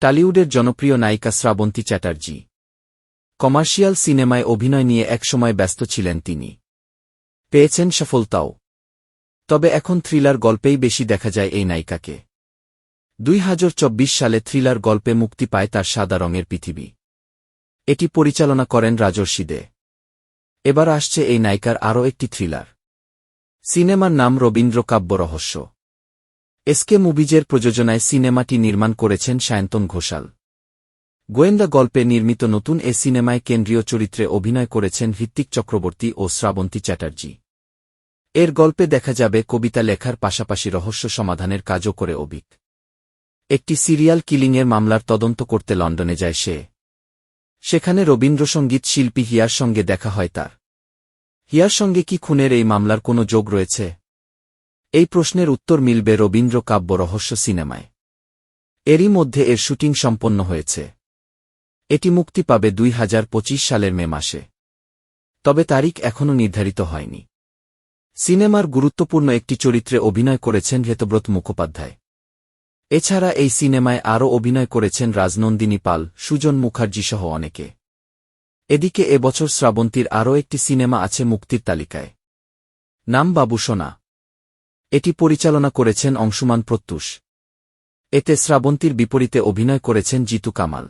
টালিউডের জনপ্রিয় নায়িকা শ্রাবন্তী চ্যাটার্জি। কমার্শিয়াল সিনেমায় অভিনয় নিয়ে একসময় ব্যস্ত ছিলেন তিনি। পেয়েছেন সফলতাও। তবে এখন থ্রিলার গল্পেই বেশি দেখা যায় এই নায়িকাকে। দুই হাজার চব্বিশ সালে থ্রিলার গল্পে মুক্তি পায় তার সাদা রঙের পৃথিবী। এটি পরিচালনা করেন রাজর্ষি দে। এবার আসছে এই নায়িকার আরও একটি থ্রিলার। সিনেমার নাম রবীন্দ্র কাব্য রহস্য। এসকে মুভিজের প্রযোজনায় সিনেমাটি নির্মাণ করেছেন সায়ন্তন ঘোষাল। গোয়েন্দা গল্পে নির্মিত নতুন এ সিনেমায় কেন্দ্রীয় চরিত্রে অভিনয় করেছেন হৃত্বিক চক্রবর্তী ও শ্রাবন্তী চ্যাটার্জি। এর গল্পে দেখা যাবে কবিতা লেখার পাশাপাশি রহস্য সমাধানের কাজও করে অভিক। একটি সিরিয়াল কিলিংয়ের মামলার তদন্ত করতে লন্ডনে যায় সে। সেখানে রবীন্দ্রসঙ্গীত শিল্পী হিয়ার সঙ্গে দেখা হয় তার। হিয়ার সঙ্গে কি খুনের এই মামলার কোনো যোগ রয়েছে? এই প্রশ্নের উত্তর মিলবে রবীন্দ্র কাব্য রহস্য সিনেমায়। এরই মধ্যে এর শুটিং সম্পন্ন হয়েছে। এটি মুক্তি পাবে দুই হাজার পঁচিশ সালের মে মাসে। তবে তারিখ এখনও নির্ধারিত হয়নি। সিনেমার গুরুত্বপূর্ণ একটি চরিত্রে অভিনয় করেছেন হেতব্রত মুখোপাধ্যায়। এছাড়া এই সিনেমায় আরও অভিনয় করেছেন রাজনন্দিনী পাল, সুজন মুখার্জিসহ অনেকে। এদিকে এবছর শ্রাবন্তীর আরও একটি সিনেমা আছে মুক্তির তালিকায়। নাম বাবুসোনা এটি পরিচালনা করেছেন অংশুমান প্রত্যুষ। এতে শ্রাবন্তীর বিপরীতে অভিনয় করেছেন জিতু কামাল।